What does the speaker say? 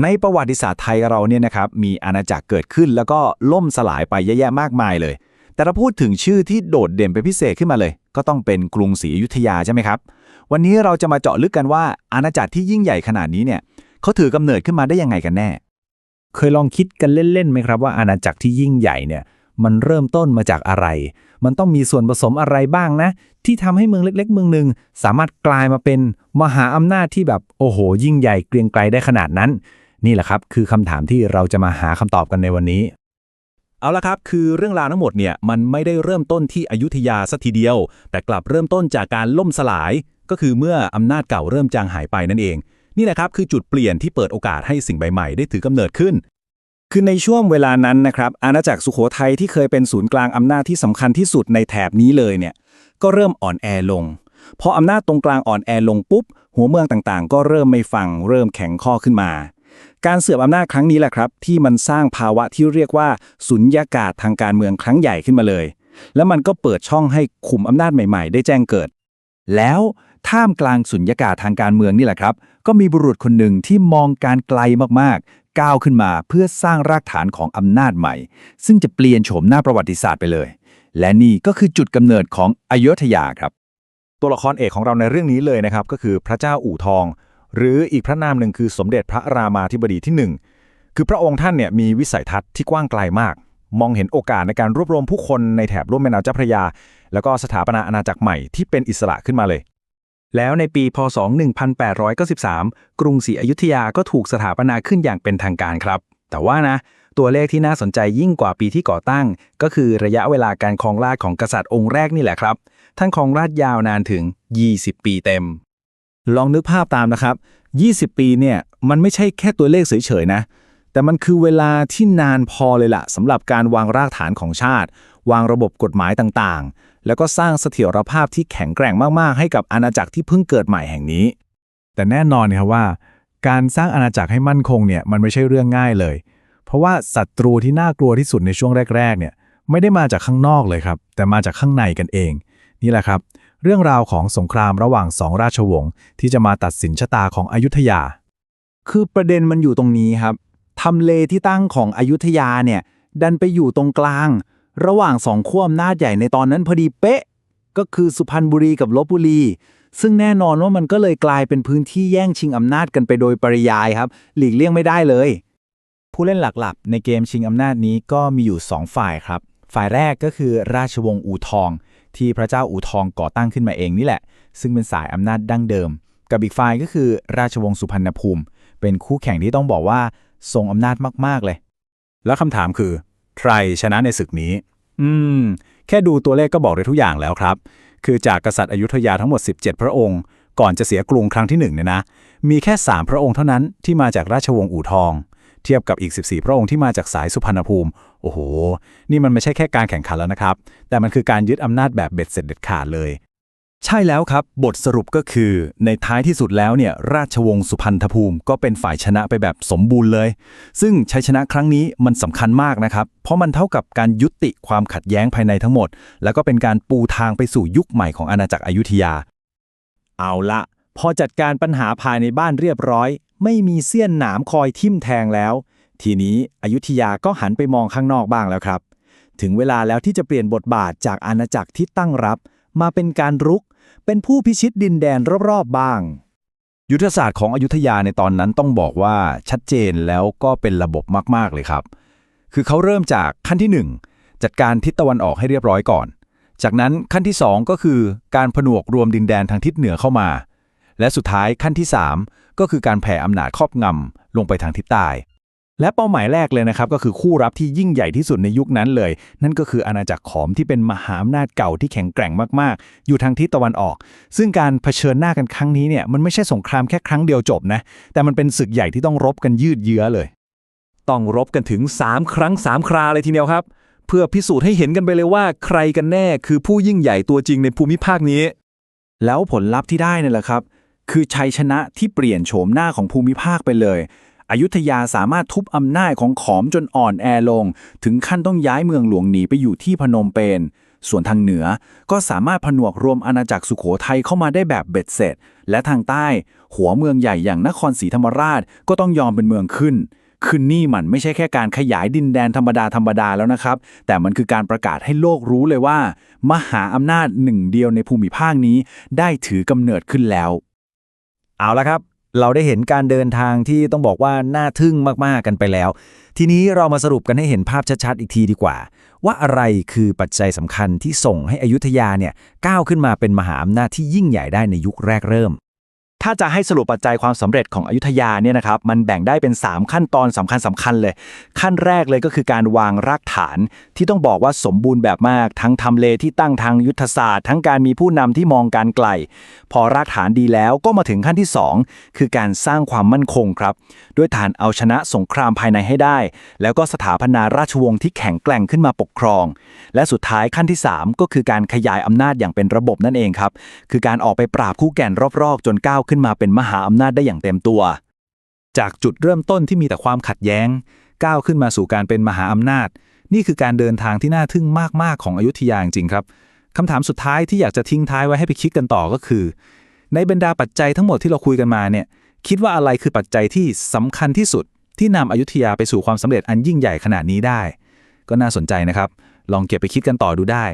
ในประวัติศาสตร์ไทยเราเนี่ยนะครับมีอาณาจักรเกิดขึ้น แล้วก็ล่มสลายไปเยอะแยะมากมายเลย แต่ถ้าพูดถึงชื่อที่โดดเด่นเป็นพิเศษขึ้นมาเลย ก็ต้องเป็นกรุงศรีอยุธยาใช่ไหมครับ วันนี้เราจะมาเจาะลึกกันว่าอาณาจักรที่ยิ่งใหญ่ขนาดนี้เนี่ยเขาถือกำเนิดขึ้นมาได้ยังไงกันแน่ เคยลองคิดกันเล่นๆไหมครับว่าอาณาจักรที่ยิ่งใหญ่เนี่ยมันเริ่มต้นมาจากอะไร มันต้องมีส่วนผสมอะไรบ้างนะ ที่ทำให้เมืองเล็ก ๆ เมืองหนึ่งสามารถกลายมาเป็นมหาอำนาจที่แบบโอ้โห ยิ่งใหญ่เกรียงไกรได้ขนาดนั้น นี่แหละครับคือคำถามที่เราจะมาหาคำตอบกันในวันนี้ เอาละครับ คือเรื่องราวทั้งหมดเนี่ยมันไม่ได้เริ่มต้นที่อยุธยาสัทีเดียว แต่กลับเริ่มต้นจากการล่มสลาย ก็คือเมื่ออำนาจเก่าเริ่มจางหายไปนั่นเอง นี่แหละครับคือจุดเปลี่ยนที่เปิดโอกาสให้สิ่งใหม่ๆได้ถือกำเนิดขึ้น คือในช่วงเวลานั้นนะครับอาณาจักรสุโขทัยที่เคยเป็นศูนย์กลางอำนาจที่สำคัญที่สุดในแถบนี้เลยเนี่ยก็เริ่มอ่อนแอลงพออำนาจตรงกลางอ่อนแอลงปุ๊บ หัวเมืองต่างๆ ก็เริ่มไม่ฟัง เริ่มแข็งข้อขึ้นมา การเสื่อมอำนาจครั้งนี้แหละครับ ที่มันสร้างภาวะที่เรียกว่าสุญญากาศทางการเมืองครั้งใหญ่ขึ้นมาเลย แล้วมันก็เปิดช่องให้ขุมอำนาจใหม่ๆ ได้แจ้งเกิด แล้วท่ามกลางสุญญากาศทางการเมืองนี่แหละครับ ก็มีบุรุษคนหนึ่งที่มองการไกลมากๆ ก้าวขึ้นมาเพื่อสร้างรากฐานของอำนาจใหม่ ซึ่งจะเปลี่ยนโฉมหน้าประวัติศาสตร์ไปเลย และนี่ก็คือจุดกำเนิดของอยุธยาครับ ตัวละครเอกของเราในเรื่องนี้เลยนะครับ ก็คือพระเจ้าอู่ทอง หรืออีกพระนามหนึ่งคือสมเด็จพระรามาธิบดีที่หนึ่งคือพระองค์ท่านเนี่ยมีวิสัยทัศน์ที่กว้างไกลมาก มองเห็นโอกาสในการรวบรวมผู้คนในแถบร่วมแม่น้ำเจ้าพระยา แล้วก็สถาปนาอาณาจักรใหม่ที่เป็นอิสระขึ้นมาเลย แล้วในปีพศ 1893 กรุงศรีอยุธยาก็ถูกสถาปนาขึ้นอย่างเป็นทางการครับ แต่ว่านะตัวเลขที่น่าสนใจยิ่งกว่าปีที่ก่อตั้ง ก็คือระยะเวลาการครองราชของกษัตริย์องค์แรกนี่แหละครับ ท่านครองราชยาวนานถึง 20 ปีเต็ม ลองนึกภาพตามนะครับ 20 ปีเนี่ยมันไม่ใช่แค่ตัวเลขเฉยๆนะ แต่มันคือเวลาที่นานพอเลยล่ะสำหรับการวางรากฐานของชาติ วางระบบกฎหมายต่างๆ แล้วก็สร้างเสถียรภาพที่แข็งแกร่งมากๆ ให้กับอาณาจักรที่เพิ่งเกิดใหม่แห่งนี้ แต่แน่นอนนะครับว่า การสร้างอาณาจักรให้มั่นคงเนี่ยมันไม่ใช่เรื่องง่ายเลย เพราะว่าศัตรูที่น่ากลัวที่สุดในช่วงแรก ๆ เนี่ยไม่ได้มาจากข้างนอกเลยครับ แต่มาจากข้างในกันเอง นี่แหละครับ เรื่องราวของสงครามระหว่างสองราชวงศ์ที่จะมาตัดสินชะตาของอยุธยา คือประเด็นมันอยู่ตรงนี้ครับทำเลที่ตั้งของอยุธยาเนี่ย ดันไปอยู่ตรงกลาง ระหว่างสองขั้วอำนาจใหญ่ในตอนนั้นพอดีเป๊ะ ก็คือสุพรรณบุรีกับลบบุรี ซึ่งแน่นอนว่ามันก็เลยกลายเป็นพื้นที่แย่งชิงอำนาจกันไปโดยปริยายครับ หลีกเลี่ยงไม่ได้เลย ผู้เล่นหลักๆ ในเกมชิงอำนาจนี้ก็มีอยู่ 2 ฝ่ายครับ ฝ่ายแรกก็คือราชวงศ์อู่ทอง ที่พระเจ้าอู่ทองก่อตั้งขึ้นมาเองนี่แหละ ซึ่งเป็นสายอำนาจดั้งเดิม กับอีกฝ่ายก็คือราชวงศ์สุพรรณภูมิ เป็นคู่แข่งที่ต้องบอกว่าทรงอำนาจมากๆเลย แล้วคำถามคือ ใครชนะในศึกนี้ อืม แค่ดูตัวเลขก็บอกได้ทุกอย่างแล้วครับ คือจากกษัตริย์อยุธยาทั้งหมด 17 พระองค์ ก่อนจะเสียกรุงครั้งที่1เนี่ยนะ มีแค่ 3 พระองค์เท่านั้นที่มาจากราชวงศ์อู่ทอง เทียบกับอีก 14 พระองค์ที่มาจากสายสุพรรณภูมิ โอ้โห นี่มันไม่ใช่แค่การแข่งขันแล้วนะครับ แต่มันคือการยึดอำนาจแบบเบ็ดเสร็จเด็ดขาดเลย ใช่แล้วครับ บทสรุปก็คือ ในท้ายที่สุดแล้วเนี่ย ราชวงศ์สุพรรณภูมิ ก็เป็นฝ่ายชนะไปแบบสมบูรณ์เลย ซึ่งชัยชนะครั้งนี้มันสำคัญมากนะครับ เพราะมันเท่ากับการยุติความขัดแย้งภายในทั้งหมด แล้วก็เป็นการปูทางไปสู่ยุคใหม่ของอาณาจักรอยุธยา เอาละพอจัดการปัญหาภายในบ้านเรียบร้อย ไม่มีเสี้ยนหนามคอยทิ่มแทงแล้ว ทีนี้อยุธยาก็หันไปมองข้างนอกบ้างแล้วครับ ถึงเวลาแล้วที่จะเปลี่ยนบทบาทจากอาณาจักรที่ตั้งรับ มาเป็นการรุก เป็นผู้พิชิตดินแดนรอบๆบ้าง ยุทธศาสตร์ของอยุธยาในตอนนั้นต้องบอกว่าชัดเจนแล้วก็เป็นระบบมากๆเลยครับ คือเขาเริ่มจากขั้นที่ 1 จัดการทิศตะวันออกให้เรียบร้อยก่อน จากนั้นขั้นที่ 2 ก็คือการผนวกรวมดินแดนทางทิศเหนือเข้ามาและสุดท้ายขั้นที่ 3 ก็คือการแผ่อำนาจครอบงำลงไปทางทิศใต้และเป้าหมายแรกเลยนะครับ ก็คือคู่รับที่ยิ่งใหญ่ที่สุดในยุคนั้นเลย นั่นก็คืออาณาจักรขอมที่เป็นมหาอำนาจเก่าที่แข็งแกร่งมากๆ อยู่ทางทิศตะวันออก ซึ่งการเผชิญหน้ากันครั้งนี้เนี่ยมันไม่ใช่สงครามแค่ครั้งเดียวจบนะ แต่มันเป็นศึกใหญ่ที่ต้องรบกันยืดเยื้อเลย ต้องรบกันถึง 3 ครั้ง 3 คราเลยทีเดียวครับ เพื่อพิสูจน์ให้เห็นกันไปเลยว่า ใครกันแน่คือผู้ยิ่งใหญ่ตัวจริงในภูมิภาคนี้ แล้วผลลัพธ์ที่ได้นี่แหละครับ คือชัยชนะที่เปลี่ยนโฉมหน้าของภูมิภาคไปเลย อยุธยาสามารถทุบอำนาจของขอมจนอ่อนแอลง ถึงขั้นต้องย้ายเมืองหลวงหนีไปอยู่ที่พนมเปญ ส่วนทางเหนือก็สามารถผนวกรวมอาณาจักรสุขโขทัยเข้ามาได้แบบเบ็ดเสร็จ และทางใต้ หัวเมืองใหญ่อย่างนครศรีธรรมราชก็ต้องยอมเป็นเมืองขึ้นขึ้นนี่มันไม่ใช่แค่การขยายดินแดนธรรมดาธรรมดาแล้วนะครับ แต่มันคือการประกาศให้โลกรู้เลยว่า มหาอำนาจหนึ่งเดียวในภูมิภาคนี้ได้ถือกำเนิดขึ้นแล้ว เอาละครับ เราได้เห็นการเดินทางที่ต้องบอกว่าน่าทึ่งมาก ๆ กันไปแล้ว ทีนี้เรามาสรุปกันให้เห็นภาพชัด ๆ อีกทีดีกว่า ว่าอะไรคือปัจจัยสำคัญที่ส่งให้อยุธยาเนี่ยก้าวขึ้นมาเป็นมหาอำนาจที่ยิ่งใหญ่ได้ในยุคแรกเริ่ม ถ้าจะให้สรุปปัจจัยความสำเร็จของอยุธยาเนี่ยนะครับมันแบ่งได้เป็น 3 ขั้นตอนสำคัญสำคัญเลย ขั้นแรกเลยก็คือการวางรากฐานที่ต้องบอกว่าสมบูรณ์แบบมาก ทั้งทำเลที่ตั้งทางยุทธศาสตร์ ทั้งการมีผู้นำที่มองการไกล พอรากฐานดีแล้วก็มาถึงขั้นที่ 2 คือการสร้างความมั่นคงครับด้วยฐานเอาชนะสงครามภายในให้ได้ แล้วก็สถาปนาราชวงศ์ที่แข็งแกร่งขึ้นมาปกครอง และสุดท้ายขั้นที่ 3 ก็คือการขยายอำนาจอย่างเป็นระบบนั่นเองครับคือการออกไปปราบคู่แก่นรอบๆ จนก้าวขึ้นมาเป็นมหาอำนาจได้อย่างเต็มตัว จากจุดเริ่มต้นที่มีแต่ความขัดแย้ง ก้าวขึ้นมาสู่การเป็นมหาอำนาจ นี่คือการเดินทางที่น่าทึ่งมาก ๆ ของอยุธยาจริงครับคำถามสุดท้ายที่อยากจะทิ้งท้ายไว้ให้ไปคิดกันต่อก็คือ ในบรรดาปัจจัยทั้งหมดที่เราคุยกันมาเนี่ยคิดว่าอะไรคือปัจจัยที่สำคัญที่สุด ที่นำอยุธยาไปสู่ความสำเร็จอันยิ่งใหญ่ขนาดนี้ได้ ก็น่าสนใจนะครับ ลองเก็บไปคิดกันต่อดูได้